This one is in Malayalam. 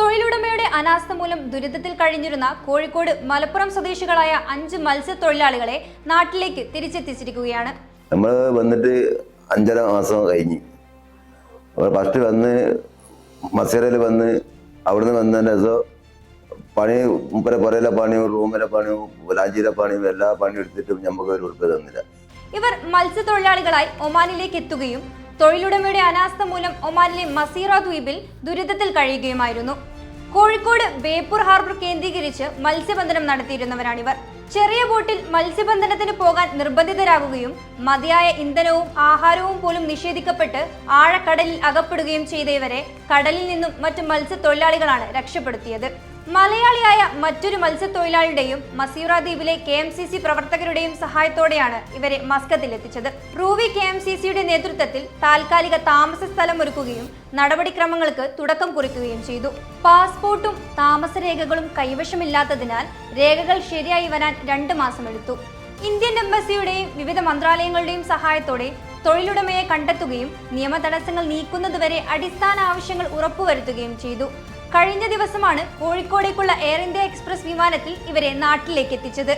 തൊഴിലുടമയുടെ അനാസ്ഥ മൂലം ദുരിതത്തിൽ കഴിഞ്ഞിരുന്ന കോഴിക്കോട് മലപ്പുറം സ്വദേശികളായ അഞ്ച് മത്സ്യത്തൊഴിലാളികളെ നാട്ടിലേക്ക് തിരിച്ചെത്തിച്ചിരിക്കുകയാണ്. നമ്മൾ വന്നിട്ട് അഞ്ചര മാസം കഴിഞ്ഞ്. ഫസ്റ്റ് വന്ന് മസീറയിൽ വന്ന് അവിടുന്ന് വന്നതിന്റെ ദിവസം പണി മുപ്പര പുരയിലെ പണിയും റൂമിലെ പണിയും ലാഞ്ചിയിലെ പണിയും എല്ലാ പണിയും എടുത്തിട്ടും നമുക്ക് ഒരു ഉറുപ്പ് തന്നില്ല. ഇവർ മത്സ്യത്തൊഴിലാളികളായി ഒമാനിലേക്ക് എത്തുകയും തൊഴിലുടമയുടെ അനാസ്ഥ മൂലം ഒമാനിലെ മസീറ ദ്വീപിൽ ദുരിതത്തിൽ കഴിയുകയുമായിരുന്നു. കോഴിക്കോട് ബേപ്പൂർ ഹാർബർ കേന്ദ്രീകരിച്ച് മത്സ്യബന്ധനം നടത്തിയിരുന്നവരാണിവർ. ചെറിയ ബോട്ടിൽ മത്സ്യബന്ധനത്തിന് പോകാൻ നിർബന്ധിതരാകുകയും മതിയായ ഇന്ധനവും ആഹാരവും പോലും നിഷേധിക്കപ്പെട്ട് ആഴക്കടലിൽ അകപ്പെടുകയും ചെയ്ത ഇവരെ കടലിൽ നിന്നും മറ്റു മത്സ്യത്തൊഴിലാളികളാണ് രക്ഷപ്പെടുത്തിയത്. മലയാളിയായ മറ്റൊരു മത്സ്യത്തൊഴിലാളിയുടെയും മസീറ ദ്വീപിലെ കെ എം സി സി പ്രവർത്തകരുടെയും സഹായത്തോടെയാണ് ഇവരെ മസ്കത്തിൽ എത്തിച്ചത് റൂവി കെ എം സി സിയുടെ നേതൃത്വത്തിൽ താൽക്കാലിക താമസ സ്ഥലം ഒരുക്കുകയും നടപടിക്രമങ്ങൾക്ക് തുടക്കം കുറിക്കുകയും ചെയ്തു. പാസ്പോർട്ടും താമസരേഖകളും കൈവശമില്ലാത്തതിനാൽ രേഖകൾ ശരിയായി വരാൻ രണ്ട് മാസം എടുത്തു ഇന്ത്യൻ എംബസിയുടെയും വിവിധ മന്ത്രാലയങ്ങളുടെയും സഹായത്തോടെ തൊഴിലുടമയെ കണ്ടെത്തുകയും നിയമ തടസ്സങ്ങൾ നീക്കുന്നതുവരെ അടിസ്ഥാന ആവശ്യങ്ങൾ ഉറപ്പുവരുത്തുകയും ചെയ്തു. കഴിഞ്ഞ ദിവസമാണ് കോഴിക്കോടേക്കുള്ള എയർ ഇന്ത്യ എക്സ്പ്രസ് വിമാനത്തിൽ ഇവരെ നാട്ടിലേക്ക് എത്തിച്ചത്.